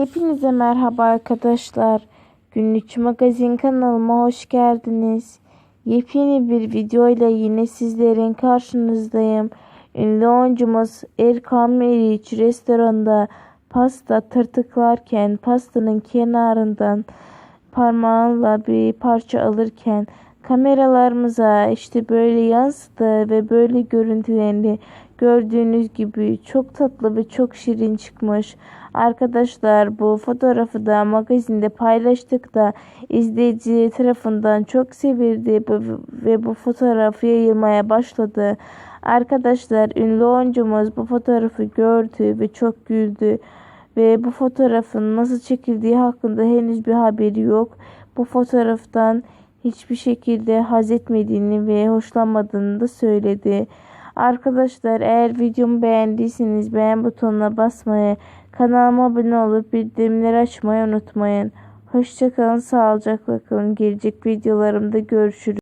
Hepinize merhaba arkadaşlar. Günlük Magazin kanalıma hoş geldiniz. Yepyeni bir video ile yine sizlerin karşınızdayım. Ünlü oyuncumuz Erkan Meriç restoranda pasta tırtıklarken pastanın kenarından parmağıyla bir parça alırken kameralarımıza işte böyle yansıdı ve böyle görüntülerini gördüğünüz gibi çok tatlı ve çok şirin çıkmış. Arkadaşlar bu fotoğrafı da magazinde paylaştık da izleyici tarafından çok sevildi ve bu fotoğraf yayılmaya başladı. Arkadaşlar ünlü oyuncumuz bu fotoğrafı gördü ve çok güldü ve bu fotoğrafın nasıl çekildiği hakkında henüz bir haberi yok. Bu fotoğraftan hiçbir şekilde haz etmediğini ve hoşlanmadığını da söyledi. Arkadaşlar eğer videomu beğendiyseniz beğen butonuna basmayı, kanalıma abone olup bildirimleri açmayı unutmayın. Hoşçakalın, sağlıcakla kalın. Gelecek videolarımda görüşürüz.